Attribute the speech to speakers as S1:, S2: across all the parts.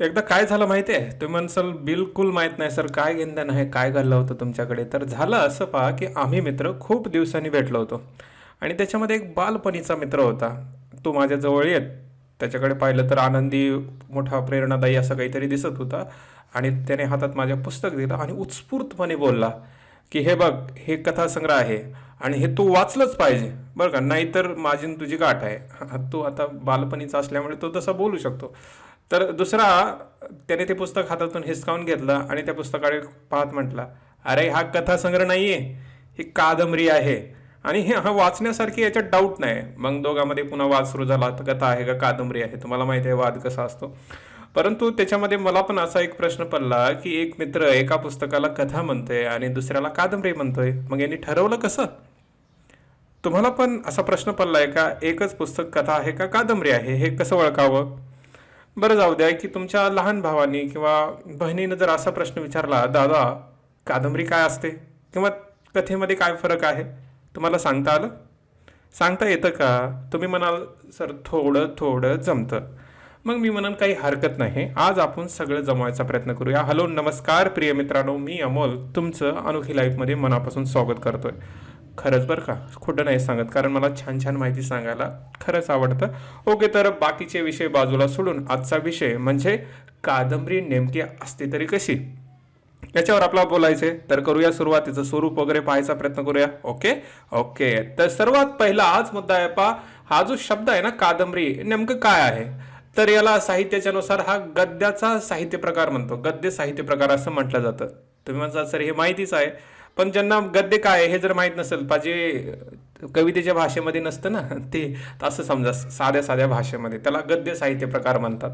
S1: एकदा काय झालं माहिती आहे तुम्ही म्हणसाल बिलकुल माहीत नाही सर काय घेणं आहे काय घडलं होतं तुमच्याकडे? तर झालं असं पहा की आम्ही मित्र खूप दिवसांनी भेटलो होतो. आणि त्याच्यामध्ये एक बालपणीचा मित्र होता. तो माझ्याजवळ येत. त्याच्याकडे पाहिलं तर आनंदी मोठा प्रेरणादायी असं काहीतरी दिसत होता. आणि त्याने हातात माझ्या पुस्तक दिलं आणि उत्स्फूर्तपणे बोलला की हे बघ हे कथासंग्रह आहे आणि हे तू वाचलंच पाहिजे. बरं का? नाहीतर माझी तुझी गाठ आहे. तू आता बालपणीचा असल्यामुळे तो तसा बोलू शकतो. तर दुसरा त्याने ते पुस्तक हातातून हिसकावून घेतलं आणि त्या पुस्तकाकडे पाहत म्हटला अरे हा कथासंग्रह आहे ही कादंबरी आहे. आणि हे हा वाचण्यासारखी याच्यात डाऊट नाही. मग दोघांमध्ये पुन्हा वाद सुरू झाला. तर कथा आहे का? कादंबरी आहे. तुम्हाला माहिती आहे वाद कसा असतो. परंतु त्याच्यामध्ये मला पण असा एक प्रश्न पडला की एक मित्र एका पुस्तकाला कथा म्हणतोय आणि दुसऱ्याला कादंबरी म्हणतोय. मग यांनी ठरवलं कसं? तुम्हाला पण असा प्रश्न पडला आहे का? एकच पुस्तक कथा आहे का? कादंबरी आहे. हे कसं ओळखावं? बरं जाऊ द्या की तुमच्या लहान भावानी किंवा बहिणीनं जर असा प्रश्न विचारला दादा कादंबरी काय असते? किंवा कथेमध्ये काय फरक आहे? तुम्हाला सांगता आलं? सांगता येतं का? तुम्ही म्हणाल सर थोडं थोडं जमतं. मग मी म्हणाल काही हरकत नाही. आज आपण सगळं जमवायचा प्रयत्न करूया. हॅलो नमस्कार प्रिय मित्रांनो मी अमोल तुमचं अनोखी लाईफमध्ये मनापासून स्वागत करतोय. खरंच बरं का? खोटं नाही सांगत. कारण मला छान छान माहिती सांगायला खरंच आवडतं. ओके तर बाकीचे विषय बाजूला सोडून आजचा विषय म्हणजे कादंबरी नेमकी असते तरी कशी? याच्यावर आपला बोलायचे तर करूया सुरुवातीचं स्वरूप वगैरे पाहायचा प्रयत्न करूया. ओके? ओके. तर सर्वात पहिला आज मुद्दा आहे पा हा जो शब्द आहे ना कादंबरी नेमकं काय आहे? तर याला साहित्याच्या नुसार हा गद्याचा साहित्य प्रकार म्हणतो. गद्य साहित्य प्रकार असं म्हटलं जातं. तुम्ही म्हणता सर हे माहितीच आहे. पण ज्यांना गद्य काय हे जर माहीत नसेल पाहिजे कवितेच्या भाषेमध्ये नसतं ना ते असं समजा साध्या साध्या भाषेमध्ये त्याला गद्य साहित्य प्रकार म्हणतात.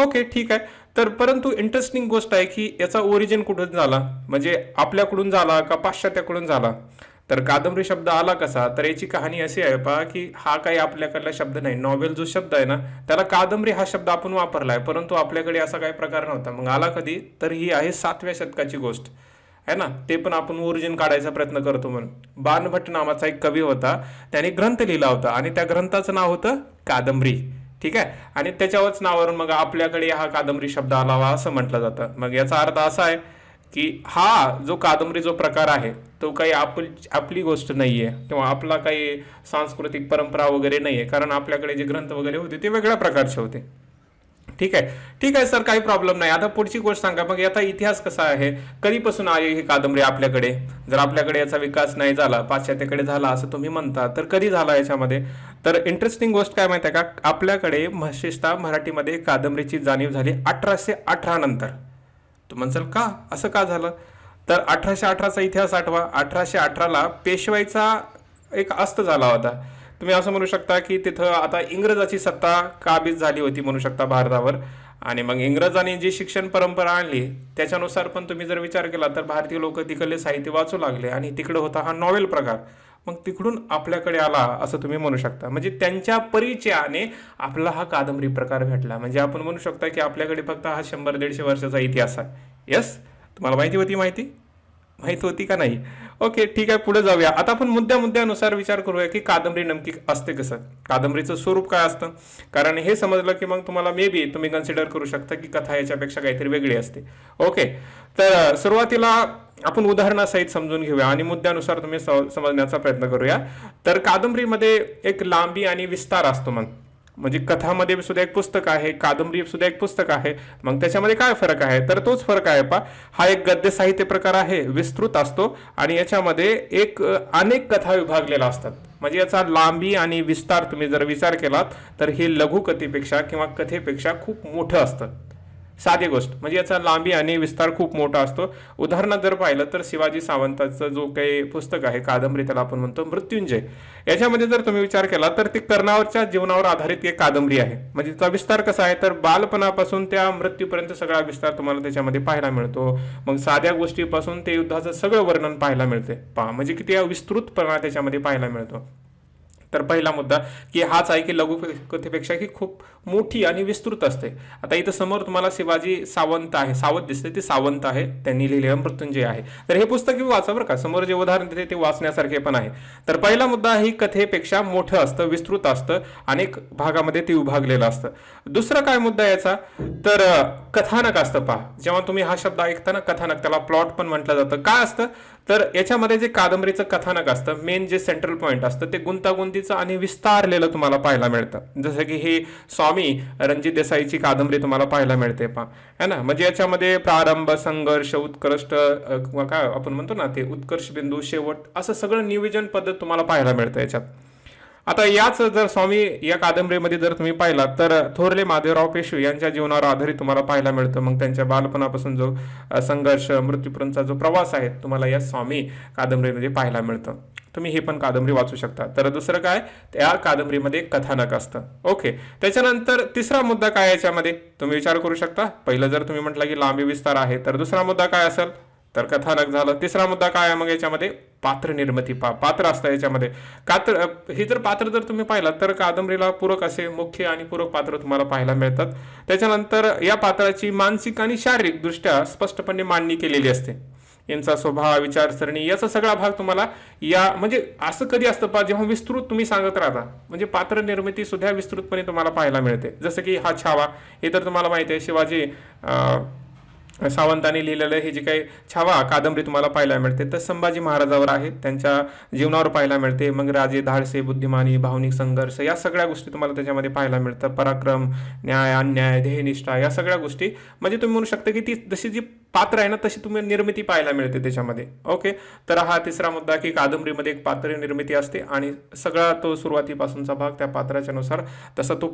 S1: ओके ठीक आहे. तर परंतु इंटरेस्टिंग गोष्ट आहे की याचा ओरिजिन कुठून झाला? म्हणजे आपल्याकडून झाला का पाश्चात्याकडून झाला? तर कादंबरी शब्द आला कसा? तर याची कहाणी अशी आहे पहा की हा काही आपल्याकडला शब्द नाही. नॉवेल जो शब्द आहे ना त्याला कादंबरी हा शब्द आपण वापरला आहे परंतु आपल्याकडे असा काही प्रकार नव्हता. मग आला कधी? तर ही आहे सातव्या शतकाची गोष्ट. आहे ना? ते पण आपण ओरिजिन काढायचा प्रयत्न करतो म्हणून. बाणभट्ट नावाचा एक कवी होता. त्याने ग्रंथ लिहिला होता आणि त्या ग्रंथाचं नाव होतं कादंबरी. ठीक आहे? आणि त्याच्यावरच नावावरून मग आपल्याकडे हा कादंबरी शब्द आलावा असं म्हटलं जातं. मग याचा अर्थ असा आहे की हा जो कादंबरी जो प्रकार आहे तो काही आपल आपली गोष्ट नाही आहे किंवा आपला काही सांस्कृतिक परंपरा वगैरे नाही आहे कारण आपल्याकडे जे ग्रंथ वगैरे होते ते वेगळ्या प्रकारचे होते. ठीक आहे. ठीक आहे सर काही प्रॉब्लेम नाही. आता पुढची गोष्ट सांगा. मग याचा इतिहास कसा आहे? कधीपासून आली ही कादंबरी आपल्याकडे? जर आपल्याकडे याचा विकास नाही झाला पाश्चात्याकडे झाला असं तुम्ही म्हणता तर कधी झाला याच्यामध्ये? तर इंटरेस्टिंग गोष्ट काय माहिती आहे का? आपल्याकडे विशेषतः मराठीमध्ये कादंबरीची जाणीव झाली अठराशे अठरा नंतर. तू म्हणसाल का? असं का झालं? तर अठराशे अठराचा इतिहास आठवा. अठराशे अठराला पेशवाईचा एक अस्त झाला होता. तुम्ही असं म्हणू शकता की तिथं आता इंग्रजाची सत्ता काबीज झाली होती म्हणू शकता भारतावर. आणि मग इंग्रजांनी जी शिक्षण परंपरा आणली त्याच्यानुसार पण तुम्ही जर विचार केला तर भारतीय लोक तिकडले साहित्य वाचू लागले आणि तिकडं होता हा नॉवेल प्रकार. मग तिकडून आपल्याकडे आला असं तुम्ही म्हणू शकता. म्हणजे त्यांच्या परिचयाने आपला हा कादंबरी प्रकार भेटला म्हणजे आपण म्हणू शकता की आपल्याकडे फक्त हा शंभर दीडशे वर्षाचा इतिहास आहे. यस तुम्हाला माहिती होती माहिती? माहीत होती का नाही? ओके ठीक आहे पुढे जाऊया. आता आपण मुद्द्या मुद्द्यानुसार विचार करूया की कादंबरी नेमकी असते कसं? कादंबरीचं स्वरूप काय असतं? कारण हे समजलं की मग तुम्हाला मे बी तुम्ही कन्सिडर करू शकता की कथा याच्यापेक्षा काहीतरी वेगळी असते. ओके तर सुरुवातीला आपण उदाहरणासहित समजून घेऊया आणि मुद्द्यानुसार तुम्ही समजण्याचा प्रयत्न करूया. तर कादंबरीमध्ये एक लांबी आणि विस्तार असतो मग. म्हणजे कथामध्ये सुद्धा एक पुस्तक आहे कादंबरी सुद्धा एक पुस्तक आहे. मग त्याच्यामध्ये काय फरक आहे? तर तोच फरक आहे पा हा एक गद्य साहित्य प्रकार आहे विस्तृत असतो आणि याच्यामध्ये एक अनेक कथा विभागलेल्या असतात. म्हणजे याचा लांबी आणि विस्तार तुम्ही जर विचार केलात तर हे लघुकथेपेक्षा किंवा कथेपेक्षा खूप मोठं असतं. साधी गोष्ट. म्हणजे याचा लांबी आणि विस्तार खूप मोठा असतो. उदाहरणार्थ जर पाहिलं तर शिवाजी सावंताचं जो काही पुस्तक आहे कादंबरी त्याला आपण म्हणतो मृत्युंजय. याच्यामध्ये जर तुम्ही विचार केला तर ती कर्णावरच्या जीवनावर आधारित एक कादंबरी आहे. म्हणजे त्याचा विस्तार कसा आहे? तर बालपणापासून त्या मृत्यूपर्यंत सगळा विस्तार तुम्हाला त्याच्यामध्ये पाहायला मिळतो. मग साध्या गोष्टीपासून ते युद्धाचं सगळं वर्णन पाहायला मिळते. पहा म्हणजे किती विस्तृतपणा त्याच्यामध्ये पाहायला मिळतो. तर पहिला मुद्दा की हाच आहे की लघुकथेपेक्षा की खूप मोठी आणि विस्तृत असते. आता इथं समोर तुम्हाला शिवाजी सावंत आहे. सावंत दिसते ते सावंत आहे. त्यांनी लिहिलेलं मृत्युंजय आहे. तर हे पुस्तक मी वाचा बरं का. समोर जे उदाहरण देते ते वाचण्यासारखे पण आहे. तर पहिला मुद्दा ही कथेपेक्षा मोठं असतं विस्तृत असतं अनेक भागामध्ये ते विभागलेलं असतं. दुसरा काय मुद्दा याचा? तर कथानक असतं पहा. जेव्हा तुम्ही हा शब्द ऐकताना कथानक त्याला प्लॉट पण म्हटलं जातं. काय असतं? तर याच्यामध्ये जे कादंबरीचं कथानक असतं मेन जे सेंट्रल पॉईंट असतं ते गुंतागुंतीचं आणि विस्तारलेलं तुम्हाला पाहायला मिळतं. जसं की हे स्वामी रणजित देसाईची कादंबरी तुम्हाला पाहायला मिळते पहा. है ना? म्हणजे याच्यामध्ये प्रारंभ संघर्ष उत्कृष्ट किंवा काय आपण म्हणतो ना ते उत्कर्ष बिंदू शेवट असं सगळं नियोजन पद्धत तुम्हाला पाहायला मिळतं याच्यात. आता याच जर स्वामी या कादंबरीमध्ये जर तुम्ही पाहिला तर थोरले माधवराव पेशवे यांच्या जीवनावर आधारित तुम्हाला पाहायला मिळतं. मग त्यांच्या बालपणापासून जो संघर्ष मृत्यूपर्यंतचा जो प्रवास आहे तुम्हाला या स्वामी कादंबरीमध्ये पाहायला मिळतं. तुम्ही ही पण कादंबरी वाचू शकता. तर दुसरं काय? त्या कादंबरीमध्ये कथानक असतं. ओके. त्याच्यानंतर तिसरा मुद्दा काय याच्यामध्ये? तुम्ही विचार करू शकता. पहिलं जर तुम्ही म्हटलं की लांबी विस्तार आहे तर दुसरा मुद्दा काय असेल? तर कथानक झालं. तिसरा मुद्दा काय आहे मग याच्यामध्ये? पात्र निर्मिती पा पात्र असतं याच्यामध्ये. कात्र हे जर पात्र जर तुम्ही पाहिलात तर कादंबरीला पूरक असे मुख्य आणि पूरक पात्र तुम्हाला पाहायला मिळतात. त्याच्यानंतर या पात्राची मानसिक आणि शारीरिक दृष्ट्या स्पष्टपणे मांडणी केलेली असते. यांचा स्वभाव विचारसरणी याचा सगळा भाग तुम्हाला या म्हणजे असं कधी असतं पा जेव्हा विस्तृत तुम्ही सांगत राहता. म्हणजे पात्र निर्मिती सुद्धा विस्तृतपणे तुम्हाला पाहायला मिळते. जसं की हा छावा हे तर तुम्हाला माहिती आहे. शिवाजी सावंतांनी लिहिलेलं हे जे काही छावा कादंबरी तुम्हाला पाहायला मिळते तर संभाजी महाराजावर आहे त्यांच्या जीवनावर पाहायला मिळते. मग राजे धाडसे बुद्धिमानी भावनिक संघर्ष या सगळ्या गोष्टी तुम्हाला त्याच्यामध्ये पाहायला मिळतं पराक्रम न्याय अन्याय ध्येयनिष्ठा या सगळ्या गोष्टी. म्हणजे तुम्ही म्हणू शकता की ती जशी जी पात्र आहे ना तशी तुम्ही निर्मिती पाहायला मिळते त्याच्यामध्ये. ओके तर हा तिसरा मुद्दा की कादंबरीमध्ये एक पात्र निर्मिती असते आणि सगळा तो सुरुवातीपासूनचा भाग त्या पात्राच्या नुसार तसा तो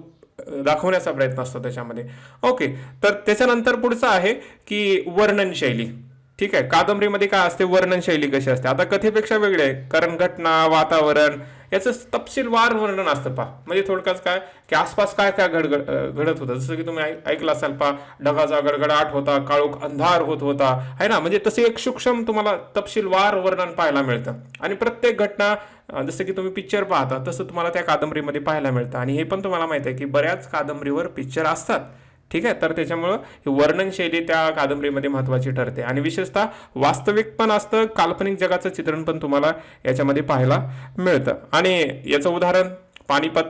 S1: दाखवण्याचा प्रयत्न असतो त्याच्यामध्ये. ओके तर त्याच्यानंतर पुढचं आहे की वर्णन शैली. ठीक आहे? कादंबरीमध्ये काय असते? वर्णनशैली कशी असते? आता कथेपेक्षा वेगळे आहे. कारण घटना वातावरण याचं तपशीलवार वर्णन असतं पा म्हणजे थोडक्यात काय की आसपास काय काय घडगड घडत होतं. जसं की तुम्ही ऐक- ऐकलं असाल पा ढगाचा गडगडाट होता काळोख अंधार होत होता. है ना? म्हणजे तसे एक सूक्ष्म तुम्हाला तपशीलवार वर्णन पाहायला मिळतं. आणि प्रत्येक घटना जसं की तुम्ही पिक्चर पाहता तसं तुम्हाला त्या कादंबरीमध्ये पाहायला मिळतं. आणि हे पण तुम्हाला माहिती आहे की बऱ्याच कादंबरीवर पिक्चर असतात. ठीक आहे? तर त्याच्यामुळं ही त्या कादंबरीमध्ये महत्त्वाची ठरते. आणि विशेषतः वास्तविक पण असतं काल्पनिक जगाचं चित्रण पण तुम्हाला याच्यामध्ये पाहायला मिळतं. आणि याचं उदाहरण पानिपत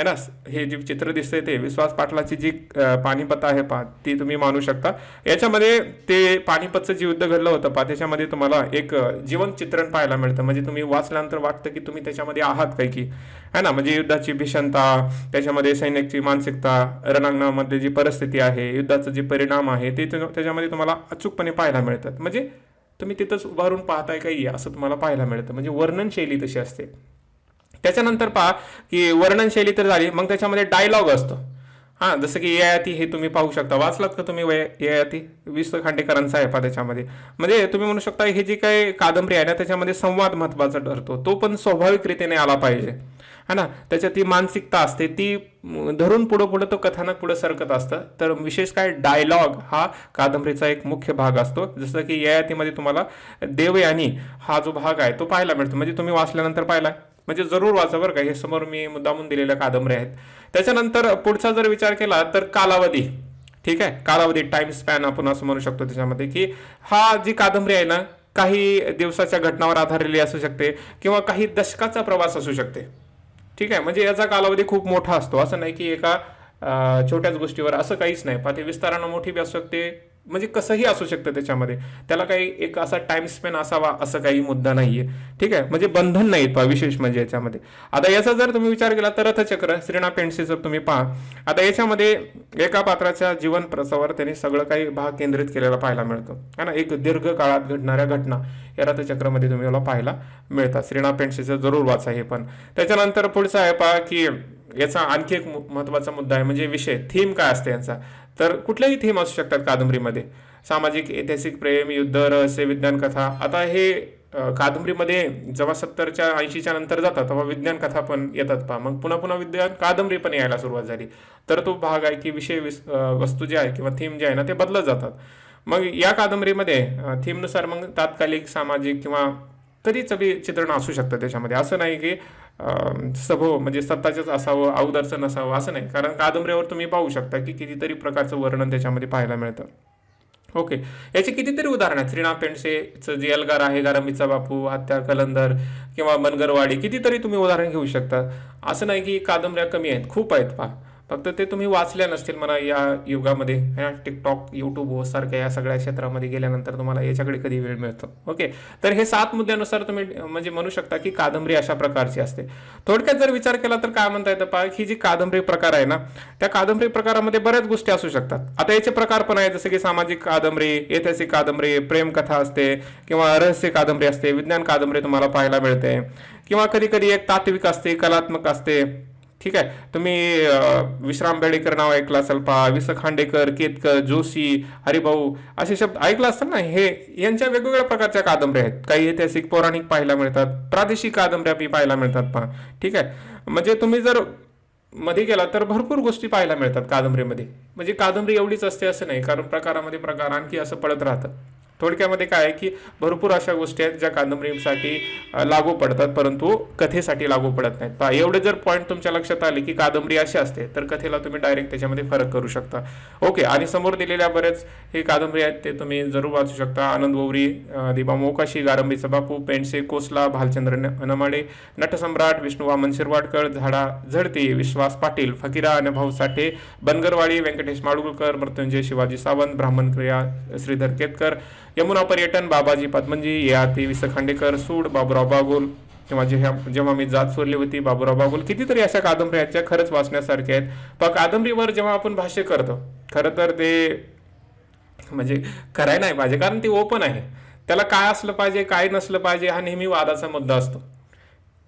S1: है ना? हे जे चित्र दिसतंय ते विश्वास पाटलाची जी पानिपत आहे पा ती तुम्ही मानू शकता. याच्यामध्ये ते पानिपतचं जे युद्ध घडलं होतं पा त्याच्यामध्ये तुम्हाला एक जीवन जिवंत चित्रण पाहायला मिळतं. म्हणजे तुम्ही वाचल्यानंतर वाटतं की तुम्ही त्याच्यामध्ये आहात काही की. है ना? म्हणजे युद्धाची भीषणता त्याच्यामध्ये सैनिकची मानसिकता रणांगणामध्ये जी परिस्थिती आहे युद्धाचं जे परिणाम आहे ते त्याच्यामध्ये तुम्हाला अचूकपणे पाहायला मिळतात. म्हणजे तुम्ही तिथंच उभारून पाहताय काही असं तुम्हाला पाहायला मिळतं. म्हणजे वर्णन शैली तशी असते. त्याच्यानंतर पहा की वर्णनशैली तर झाली मग त्याच्यामध्ये डायलॉग असतो. हां जसं की ययाती हे तुम्ही पाहू शकता. वाचलात का तुम्ही वय ययाती विश्व खांडेकरांचा आहे पहा त्याच्यामध्ये. म्हणजे तुम्ही म्हणू शकता हे जी काही कादंबरी आहे ना त्याच्यामध्ये संवाद महत्त्वाचा ठरतो. तो पण स्वाभाविकरितीने आला पाहिजे. है ना? त्याच्यात ती मानसिकता असते ती धरून पुढं पुढं तो कथानक पुढं सरकत असतं. तर विशेष काय डायलॉग हा कादंबरीचा एक मुख्य भाग असतो. जसं की ययातीमध्ये तुम्हाला देवयानी हा जो भाग आहे तो पाहायला मिळतो. म्हणजे तुम्ही वाचल्यानंतर पाहिला म्हणजे जरूर वाचा बरं का. हे समोर मी मुद्दामून दिलेल्या कादंबऱ्या आहेत. त्याच्यानंतर पुढचा जर विचार केला तर कालावधी. ठीक आहे? कालावधी टाइम स्पॅन आपण असं म्हणू शकतो त्याच्यामध्ये की हा जी कादंबरी आहे ना काही दिवसाच्या घटनावर आधारलेली असू शकते किंवा काही दशकाचा प्रवास असू शकते. ठीक आहे म्हणजे याचा कालावधी खूप मोठा असतो. असं नाही की एका छोट्याच गोष्टीवर असं काहीच नाही. पण ते विस्तारानं मोठी बी असू शकते. म्हणजे कसंही असू शकतं त्याच्यामध्ये. त्याला काही एक असा टाइम स्पेन असावा असं काही मुद्दा नाहीये. ठीक आहे म्हणजे बंधन नाही पहा विशेष म्हणजे याच्यामध्ये. आता याचा जर तुम्ही विचार केला तर रथचक्र श्रीना पेंडसे जर तुम्ही पहा. आता याच्यामध्ये एका पात्राच्या जीवन प्रसावर त्यांनी सगळं काही भाग केंद्रित केलेला पाहायला मिळतो. है ना? एक दीर्घ काळात घडणाऱ्या घटना या रथचक्रामध्ये तुम्ही मला पाहायला मिळतात. श्रीनाथ पेंडसेचं जरूर वाचा हे पण. त्याच्यानंतर पुढचं आहे पहा की याचा आणखी एक मु- महत्त्वाचा मुद्दा आहे म्हणजे विषय थीम काय असते यांचा? तर कुठल्याही थीम असू शकतात कादंबरीमध्ये. सामाजिक ऐतिहासिक प्रेम युद्ध रहस्य विज्ञान कथा. आता हे कादंबरीमध्ये जेव्हा सत्तरच्या ऐंशीच्या नंतर जातात तेव्हा विज्ञान कथा पण येतात पहा. मग पुन्हा पुन्हा विज्ञान कादंबरी पण यायला सुरुवात झाली. तर तो भाग आहे की विषय विस- वस्तू जे आहे किंवा थीम जे आहे ना ते बदलत जातात. मग या कादंबरीमध्ये थीमनुसार मग तात्कालिक सामाजिक किंवा कधीच बी चित्रण असू शकतं त्याच्यामध्ये. असं नाही की सभो म्हणजे सत्ताचंच असावं अवदरचं असावं असं नाही. कारण कादंबरीवर तुम्ही पाहू शकता की कितीतरी प्रकारचं वर्णन त्याच्यामध्ये पाहायला मिळतं. ओके. याची कितीतरी उदाहरण आहेत. श्रीनाथ पेंडसेचं जे एल्गार आहे गारंबीचा बापू हत्या कलंदर किंवा मनगरवाडी कितीतरी तुम्ही उदाहरण घेऊ शकता. असं नाही की कादंबऱ्या कमी आहेत. खूप आहेत पहा. फक्त ते तुम्ही वाचल्या नसतील म्हणा या युगामध्ये ह्या टिकटॉक यूट्यूब सारख्या या सगळ्या क्षेत्रामध्ये गेल्यानंतर तुम्हाला याच्याकडे कधी वेळ मिळतो. ओके? तर हे सात मुद्द्यानुसार तुम्ही म्हणजे म्हणू शकता की कादंबरी अशा प्रकारची असते. थोडक्यात जर विचार केला तर काय म्हणता येतं पहा ही जी कादंबरी प्रकार आहे ना त्या कादंबरी प्रकारामध्ये बऱ्याच गोष्टी असू शकतात. आता याचे प्रकार पण आहेत जसं की सामाजिक कादंबरी ऐतिहासिक कादंबरी प्रेमकथा असते किंवा रहस्य कादंबरी असते विज्ञान कादंबरी तुम्हाला पाहायला मिळते. किंवा कधी कधी एक तात्विक असते कलात्मक असते. ठीक आहे. तुम्ही विश्राम बेडेकर नाव ऐकलं असेल पहा वि स खांडेकर केतकर जोशी हरिभाऊ असे शब्द ऐकलं असतात ना हे यांच्या वेगवेगळ्या प्रकारच्या कादंबऱ्या आहेत. काही ऐतिहासिक पौराणिक पाहायला मिळतात प्रादेशिक कादंबऱ्या बी पाहायला मिळतात पहा. ठीक आहे. म्हणजे तुम्ही जर मध्ये गेला तर भरपूर गोष्टी पाहायला मिळतात कादंबरीमध्ये. म्हणजे कादंबरी एवढीच असते असं नाही कारण प्रकारामध्ये प्रकार आणखी असं पडत राहतं. थोडक्यामध्ये काय आहे की भरपूर अशा गोष्टी आहेत ज्या कादंबरीसाठी लागू पडतात परंतु कथेसाठी लागू पडत नाहीत. पहा एवढे जर पॉईंट तुमच्या लक्षात आले की कादंबरी अशी असते तर कथेला तुम्ही डायरेक्ट त्याच्यामध्ये फरक करू शकता. ओके आणि समोर दिलेल्या बरेच हे कादंबरी आहेत ते तुम्ही जरूर वाचू शकता. आनंद गोवरी दिबा मोकाशी गारंबीचा बापू पेंडसे कोसला भालचंद्र न- नमाडे नटसम्राट विष्णू वामन शिरवाडकर झाडा झडते विश्वास पाटील फकीरा आणि भाऊ साठे बनगरवाडी व्यंकटेश माडगुळकर मृत्युंजय शिवाजी सावंत ब्राह्मण क्रिया श्रीधर केतकर यमुना पर्यटन बाबाजी पद्मनजी याती विस खांडेकर सूड बाबुराव बागुल किंवा जेव्हा जेव्हा मी जात सोडली होती बाबुराव बागुल कितीतरी अशा कादंबऱ्या आहेत ज्या खरंच वाचण्यासारख्या आहेत. पण कादंबरीवर जेव्हा आपण भाष्य करतो खरं तर ते म्हणजे करायला नाही पाहिजे कारण ती ओपन आहे. त्याला काय असलं पाहिजे काय नसलं पाहिजे हा नेहमी वादाचा मुद्दा असतो.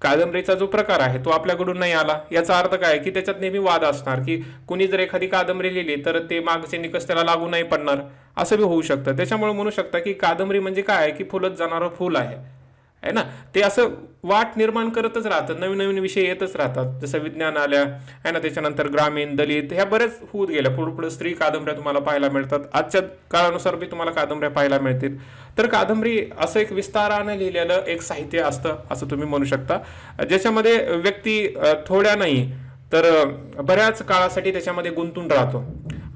S1: कादंबरीचा जो प्रकार आहे तो आपल्याकडून नाही आला. याचा अर्थ काय? की त्याच्यात नेहमी वाद असणार. की कुणी जर एखादी कादंबरी लिहिली तर ते मागचे निकष त्याला लागू नाही पडणार. असं बी होऊ शकतं. त्याच्यामुळे म्हणू शकता की कादंबरी म्हणजे काय? आहे की फुलत जाणारं फुल आहे. आहे ना? ते असं वाट निर्माण करतच राहतं नवीन नवीन विषय येतच राहतात. जसं विज्ञान आल्या आहे ना? त्याच्यानंतर ग्रामीण दलित ह्या बऱ्याच होत गेल्या. पुढे पुढे स्त्री कादंबऱ्या तुम्हाला पाहायला मिळतात. आजच्या काळानुसार बी तुम्हाला कादंबऱ्या पाहायला मिळतील. तर कादंबरी असं एक विस्तारानं लिहिलेलं एक साहित्य असतं असं तुम्ही म्हणू शकता. ज्याच्यामध्ये व्यक्ती थोड्या नाही तर बऱ्याच काळासाठी त्याच्यामध्ये गुंतून राहतो.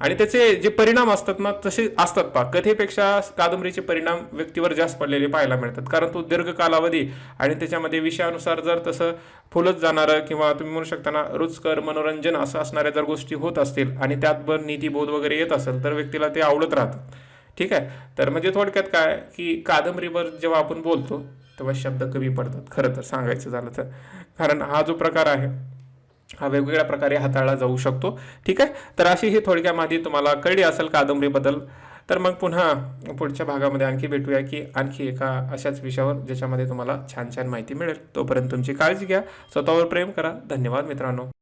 S1: आणि त्याचे जे परिणाम असतात ना तसे असतात पा कथेपेक्षा कादंबरीचे परिणाम व्यक्तीवर जास्त पडलेले पाहायला मिळतात. कारण तो दीर्घ कालावधी आणि त्याच्यामध्ये विषयानुसार जर तसं फुलत जाणारं किंवा तुम्ही म्हणू शकता ना रुचकर मनोरंजन असं असणाऱ्या जर गोष्टी होत असतील आणि त्यात पण नीतीबोध वगैरे येत असेल तर व्यक्तीला ते आवडत राहतं. ठीक आहे? तर म्हणजे थोडक्यात काय? की कादंबरीवर जेव्हा आपण बोलतो तेव्हा शब्द कमी पडतात. खरं तर सांगायचं झालं तर. कारण हा जो प्रकार आहे हा वेगवेगळ्या प्रकारे हाताळला जाऊ शकतो. ठीक आहे? तर अशी ही थोडक्या माहिती तुम्हाला कळली असेल कादंबरीबद्दल तर मग पुन्हा पुढच्या भागामध्ये आणखी भेटूया की आणखी एका अशाच विषयावर ज्याच्यामध्ये तुम्हाला छान छान माहिती मिळेल. तोपर्यंत तुमची काळजी घ्या. स्वतःवर प्रेम करा. धन्यवाद मित्रांनो.